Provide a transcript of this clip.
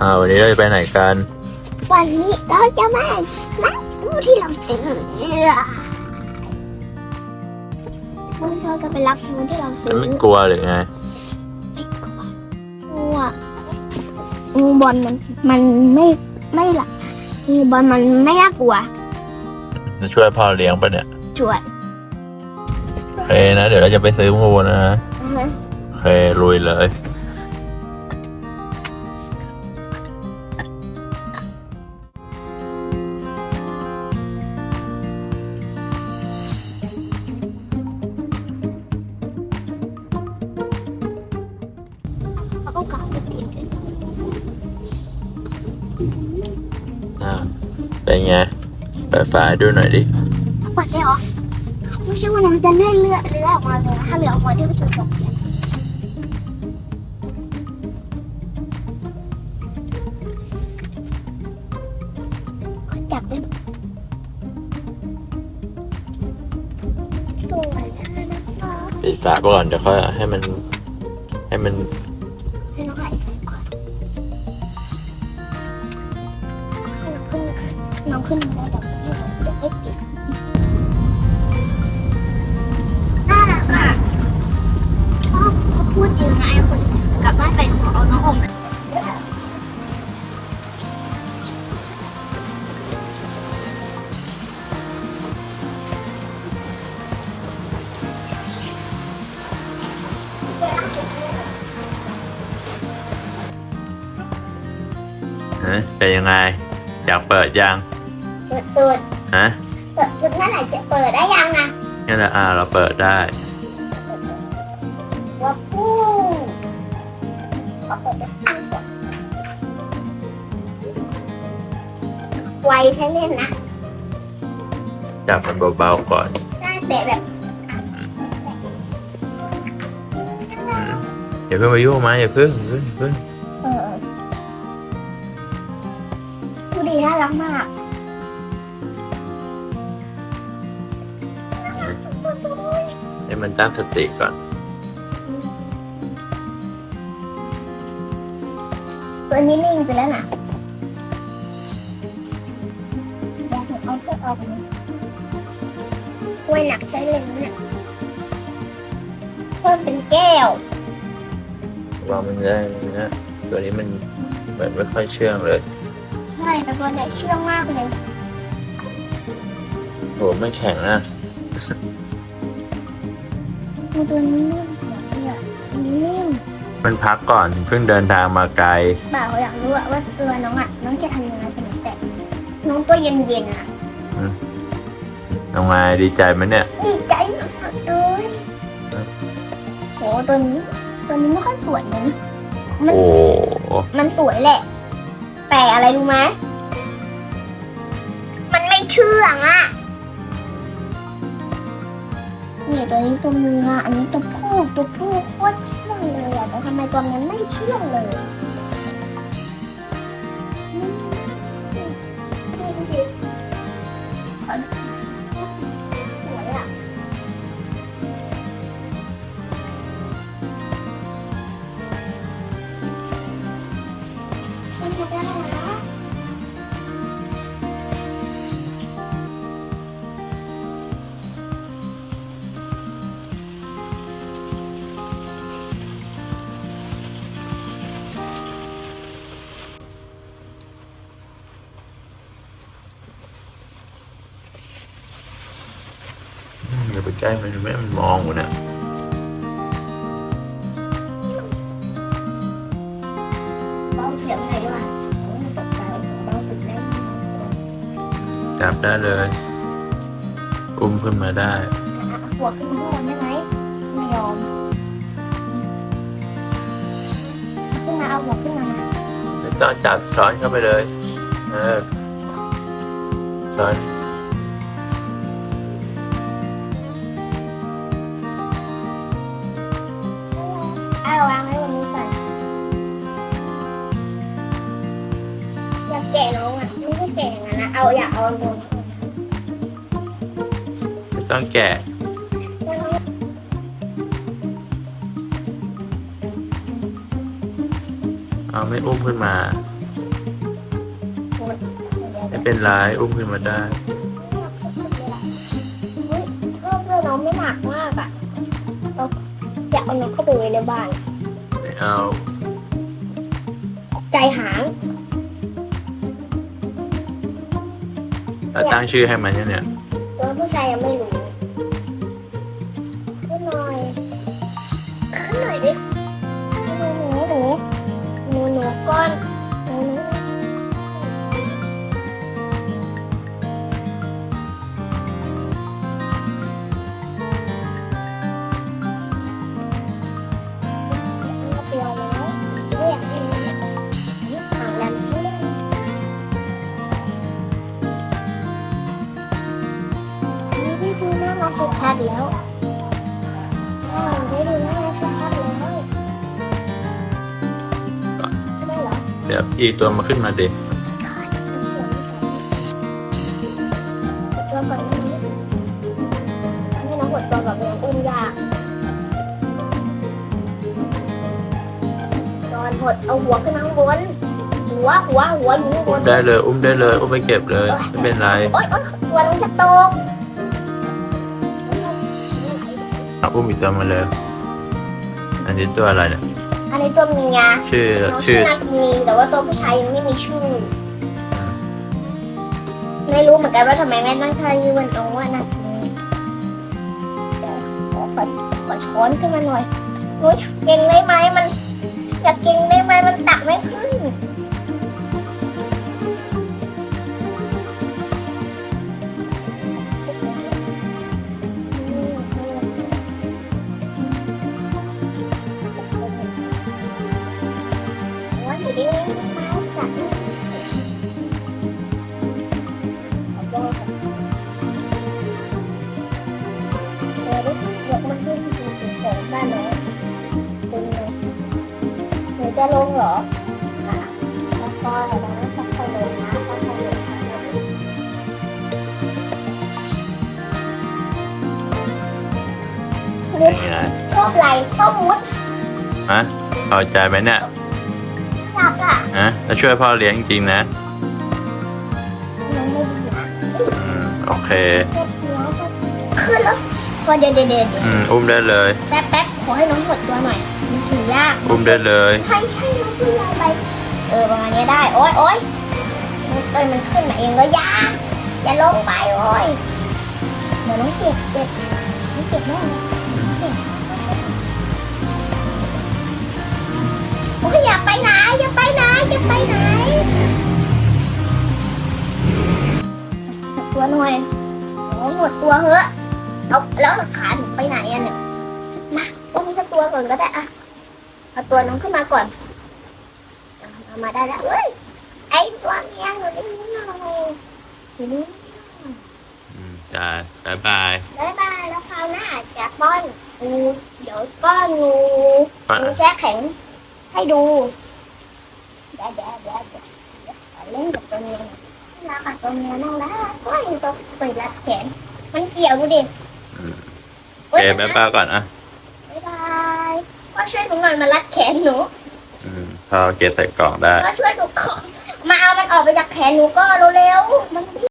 อ่า วันนี้เราจะไปไหนกัน วันนี้เราจะมานับงูที่เราซื้อวันนี้เราจะไปรับงูที่เราซื้อไม่กลัวหรือไง ไม่กลัวงูอะงูบอลมันมันไม่ไม่หลับงูบอลมันไม่น่ากลัว จะช่วยพ่อเลี้ยงปะเนี่ยจวดโอเคนะ เดี๋ยวเราจะไปซื้องูนะอ่าฮะโอเคลุยเลย เป็นไงเปิดฝาให้ดูหน่อยดิเปิดได้เหรอไม่ใช่ว่าน้องจะเลื่อยเลือดเลือดออกมาเลยนะถ้าเลือดออกมาเดี๋ยวจะจบเลยก็จับได้สวยนะคะปิดฝาก่อนเดี๋ยวค่อยให้มันให้มัน ขึ้นน้องขึ้นมาได้เดี๋ยวให้เดี๋ยวให้ปิดน่ารักอะชอบเขาพูดจริงนะไอ้คนกลับบ้านไปขอเอาน้องอมเป็นยังไง อยากเปิดยัง สุดฮะเปิดสุดเมื่อไหร่จะเปิดได้ยังอะงั้นเราอ่าเราเปิดได้ว่าพูดขอเปิดได้ก่อนไวใช้เล่นนะจับมันเบาๆก่อนได้แต่แบบอืมอย่าเพิ่งไปยุ่งมาอย่าเพิ่งอย่าเพิ่งอย่าเพิ่งเออดูดีน่ารักมาก มันตั้งสติก่อน ตัวนี้นิ่งไปแล้วนะอยากเห็นเอาเสื้อออกไหมไว้หนักใช้เล่นนะเนี่ยเพิ่มเป็นแก้วว่ามันได้นะตัวนี้มันเหมือนไม่ค่อยเชื่องเลย ใช่แต่ตัวเนี้ยเชื่องมากเลยโหไม่แข็งนะ ตัวนี้นิ่มเนี่ยตัวนี้นิ่มมันพักก่อนเพิ่งเดินทางมาไกลบ่าวอยากรู้อะว่าตัวน้องอะน้องจะทำยังไงเป็นแต่น้องตัวเย็นๆอะน้องไงดีใจไหมเนี่ย ดีใจสุดๆเลยครับโหตัวนี้ตัวนี้ไม่ค่อยสวยนะมันโอ้มันสวยแหละ แต่อะไรรู้ไหมมันไม่เชื่องอะ เนี่ยตัวนี้ตัวเมียอันนี้ตัวผู้ตัวผู้โคตรเชื่องเลยอะแต่ทำไมตัวนั้นไม่เชื่องเลย อย่าไปใกล้มันไม่มันมองอยู่เนี่ยเบาเสียงหน่อยดีกว่าโอ้ยตกใจเบาสุดแล้วจับได้เลย อุ้มขึ้นมาได้หัวขึ้นข้างบนได้ไหมไม่ยอมขึ้นมาเอาหัวขึ้นมาไม่ต้องจับช้อนเข้าไปเลย เออช้อน เอาวางไว้บนนี้ก่อนอยากแกะน้องอะไม่ใช่แกะอย่างนั้นนะเอาอยากเอาบนไม่ต้องแกะเอาไม่อุ้มขึ้นมาไม่เป็นไรอุ้มขึ้นมาได้เฮ้ยชอบด้วยน้องไม่หนักมากอะเราอยากเอาน้องเข้าไปไว้ในบ้าน เอา ใจหางแล้วตั้งชื่อให้มันยังเนี่ย ตัวผู้ชายยังไม่รู้าเราชัดๆแล้วอ้าวได้ดูหน้าเราชัดๆแล้วไม่เหรอเดี๋ยวอีกตัวมาขึ้นมาดิตัวแบบนี้ให้น้องหดตัวแบบนี้อุ้มยากตอนหดเอาหัวขึ้นข้างบนหัวหัวหัวอยู่ข้างบอุ้มนได้เลย อุ้มได้เลย อุ้มไปเก็บเลย ไม่เป็นไร โอ๊ยโอ๊ยตัวมันจะตกาอุ้มอีกตัวมาเลย อันนี้ตัวอะไรเนี่ย อันนี้ตัวเมียชื่อน้องชื่ชื่ออนากินีแต่ว่าตัวผู้ชายยังไม่มีชื่อ ไม่รู้เหมือนกันว่าทำไมแม่ตั้งชื่อมันตรงว่านากินีเดี๋ยวขอขอขอช้อนขึ้นมาหน่อยหนูเก่งได้ไหมมัน อยากกินได้ไหมมันตักไม่ขึ้น จะลงเหรออะค่อยๆนะค่อยๆลงนะค่อยๆลงค่อยๆลงนี่ไงชอบไหลชอบมุดฮะพอใจไหมเนี่ย หลับอะฮะแล้วช่วยพ่อเลี้ยงจริงๆนะน้องไม่ดีอืมโอเคขึ้นแล้วพอเดี๋ยวเดี๋ยวเดี๋ยวเดี๋ยวอืมอุ้มได้เลย แป๊บแป๊บขอให้น้องหดตัวหน่อยมันถือยากอุ้มได้เลย ใช่ใช่น้องขึ้นยาวไปเออประมาณนี้ได้โอ๊ยโอ๊ยเอ้ยมันขึ้นมาเองแล้วยาอย่าลงไปโอ๊ยเดี๋ยวน้องเจ็บเจ็บน้องเจ็บแน่เลย โอ้ยอย่าไปไหนอย่าไปไหนอย่าไปไหนตัวหน่อยโอ้หมดตัวเหอะเอาแล้วขาหนูไปไหนอะเนี่ยมาอุ้มสักตัวก่อนก็ได้อะเอาตัวน้องขึ้นมาก่อนเอามาได้แล้วเอ้ยไอ้ตัวเมียหนูได้ยินหน่อยอยู่นี่อืมจ้าบายบายบ๊ายบายแล้วคราวหน้าจะป้อนงูเดี๋ยวป้อนงูอะงูแช่แข็ง ให้ดูเดี๋ยวเดี๋ยวเดี๋ยวเดี๋ยวเล่นกับตัวเมียน่ารักกับตัวเมียน่ารักโอ้ยตัวเปิดรัดแขน มันเกี่ยวดูดิอืมโอโอ๊ยเคบายบาก่อนอะบ๊ายบายก็ช่วยหนูหน่อยมารัดแขนหนูอืมพอเก็บใส่กล่องได้ ก็ช่วยหนูก่อมาเอามันออกไปจากแขนหนูก็เร็วๆมัน